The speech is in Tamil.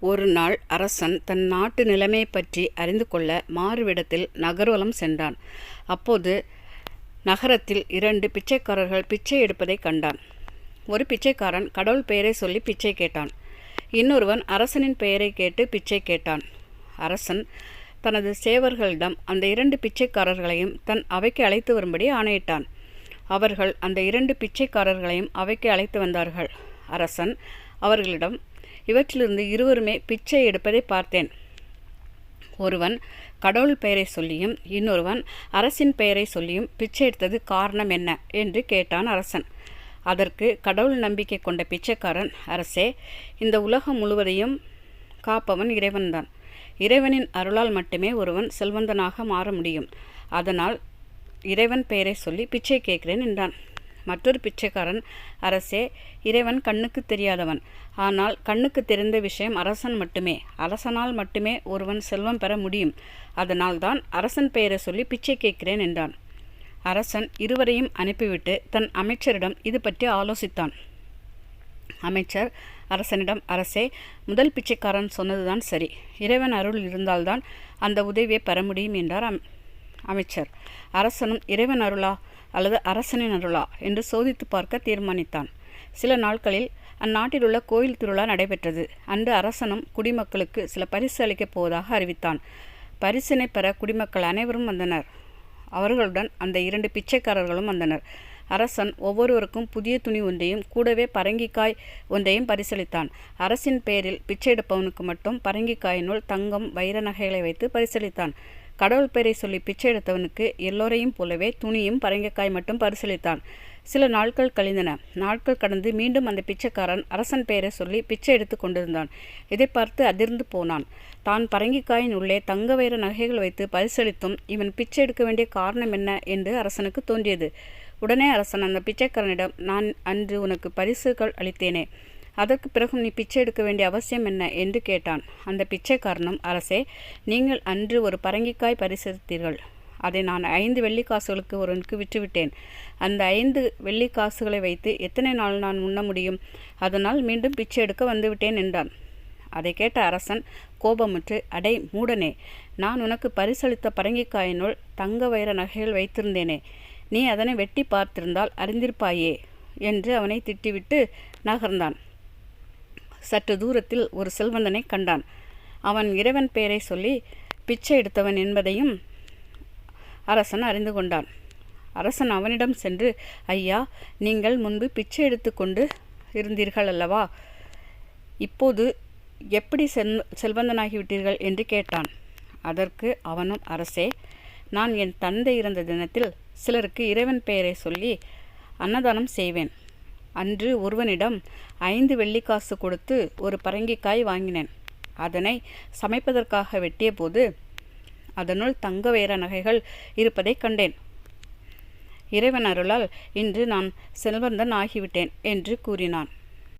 ஒரு நாள் அரசன் தன் நாட்டு நிலைமை பற்றி அறிந்து கொள்ள மாறுவிடத்தில் நகர்வலம் சென்றான். அப்போது நகரத்தில் இரண்டு பிச்சைக்காரர்கள் பிச்சை எடுப்பதை கண்டான். ஒரு பிச்சைக்காரன் கடவுள் பெயரை சொல்லி பிச்சை கேட்டான். இன்னொருவன் அரசனின் பெயரை கேட்டு பிச்சை கேட்டான். அரசன் தனது சேவர்களிடம் அந்த இரண்டு பிச்சைக்காரர்களையும் தன் அவைக்கு அழைத்து வரும்படி ஆணையிட்டான். அவர்கள் அந்த இரண்டு பிச்சைக்காரர்களையும் அவைக்கு அழைத்து வந்தார்கள். அரசன் அவர்களிடம் இவற்றிலிருந்து இருவருமே பிச்சை எடுப்பதை பார்த்தேன். ஒருவன் கடவுள் பெயரை சொல்லியும் இன்னொருவன் அரசின் பெயரை சொல்லியும் பிச்சை எடுத்தது காரணம் என்ன என்று கேட்டான் அரசன். அதற்கு கடவுள் நம்பிக்கை கொண்ட பிச்சைக்காரன் அரசே இந்த உலகம் முழுவதையும் காப்பவன் இறைவன்தான். இறைவனின் அருளால் மட்டுமே ஒருவன் செல்வந்தனாக மாற முடியும். அதனால் இறைவன் பெயரை சொல்லி பிச்சை கேட்கிறேன் என்றான். மற்றொரு பிச்சைக்காரன் அரசே இறைவன் கண்ணுக்கு தெரியாதவன். ஆனால் கண்ணுக்கு தெரிந்த விஷயம் அரசன் மட்டுமே. அரசனால் மட்டுமே ஒருவன் செல்வம் பெற முடியும். அதனால்தான் அரசன் பெயரை சொல்லி பிச்சை கேட்கிறேன் என்றான். அரசன் இருவரையும் அனுப்பிவிட்டு தன் அமைச்சரிடம் இது பற்றி ஆலோசித்தான். அமைச்சர் அரசனிடம் அரசே முதல் பிச்சைக்காரன் சொன்னதுதான் சரி. இறைவன் அருள் இருந்தால்தான் அந்த உதவியை பெற முடியும் என்றார் அமைச்சர். அரசனும் இறைவன் அருளா அல்லது அரசனின் அருளா? என்று சோதித்து பார்க்க தீர்மானித்தான். சில நாட்களில் அந்நாட்டில் உள்ள கோயில் திருவிழா நடைபெற்றது. அன்று அரசனும் குடிமக்களுக்கு சில பரிசு அளிக்கப் போவதாக அறிவித்தான். பரிசினை பெற குடிமக்கள் அனைவரும் வந்தனர். அவர்களுடன் அந்த இரண்டு பிச்சைக்காரர்களும் வந்தனர். அரசன் ஒவ்வொருவருக்கும் புதிய துணி ஒன்றையும் கூடவே பரங்கிக்காய் ஒன்றையும் பரிசளித்தான். அரசின் பெயரில் பிச்சை எடுப்பவனுக்கு மட்டும் பரங்கிக்காயினுள் தங்கம் வைர நகைகளை வைத்து பரிசளித்தான். கடவுள் பெயரை சொல்லி பிச்சை எடுத்தவனுக்கு எல்லோரையும் போலவே துணியும் பரங்கிக்காய் மட்டும் பரிசளித்தான். சில நாட்கள் கழிந்தன. நாட்கள் கடந்து மீண்டும் அந்த பிச்சைக்காரன் அரசன் பெயரை சொல்லி பிச்சை எடுத்து கொண்டிருந்தான். இதை பார்த்து அதிர்ந்து போனான். தான் பரங்கிக்காயின் உள்ளே தங்க வைர நகைகள் வைத்து பரிசளித்தும் இவன் பிச்சை எடுக்க வேண்டிய காரணம் என்ன என்று அரசனுக்கு தோன்றியது. உடனே அரசன் அந்த பிச்சைக்காரனிடம் நான் அன்று உனக்கு பரிசுகள் அளித்தேனே. அதற்கு பிறகும் நீ பிச்சை எடுக்க வேண்டிய அவசியம் என்ன? என்று கேட்டான். அந்த பிச்சைக்காரனும் அரசே நீங்கள் அன்று ஒரு பரங்கிக்காய் பரிசளித்தீர்கள் அதை நான் ஐந்து வெள்ளிக்காசுகளுக்கு ஒருவனுக்கு விற்றுவிட்டேன். அந்த ஐந்து வெள்ளிக்காசுகளை வைத்து எத்தனை நாள் நான் உண்ண முடியும்? அதனால் மீண்டும் பிச்சை எடுக்க வந்துவிட்டேன் என்றான். அதை கேட்ட அரசன் கோபமுற்று அடை மூடனே நான் உனக்கு பரிசளித்த பரங்கிக்காயினுள் தங்க வைர நகைகள் வைத்திருந்தேனே. நீ அதனை வெட்டி பார்த்திருந்தால் அறிந்திருப்பாயே என்று அவனை திட்டிவிட்டு நகர்ந்தான். சற்று தூரத்தில் ஒரு செல்வந்தனை கண்டான். அவன் இறைவன் பெயரை சொல்லி பிச்சை எடுத்தவன் என்பதையும் அரசன் அறிந்து கொண்டான். அரசன் அவனிடம் சென்று ஐயா நீங்கள் முன்பு பிச்சை எடுத்துக்கொண்டு இருந்தீர்கள் அல்லவா? இப்போது எப்படி செல் செல்வந்தனாகிவிட்டீர்கள்? என்று கேட்டான். அதற்கு அவனும் அரசே நான் என் தந்தை இறந்த தினத்தில் சிலருக்கு இறைவன் பெயரை சொல்லி அன்னதானம் செய்வேன். அன்று ஒருவனிடம் ஐந்து வெள்ளிக்காசு கொடுத்து ஒரு பரங்கிக்காய் வாங்கினேன். அதனை சமைப்பதற்காக வெட்டிய போது அதனுள் தங்க வைர நகைகள் இருப்பதை கண்டேன். இறைவன் அருளால் இன்று நான் செல்வந்தன் ஆகிவிட்டேன் என்று கூறினான்.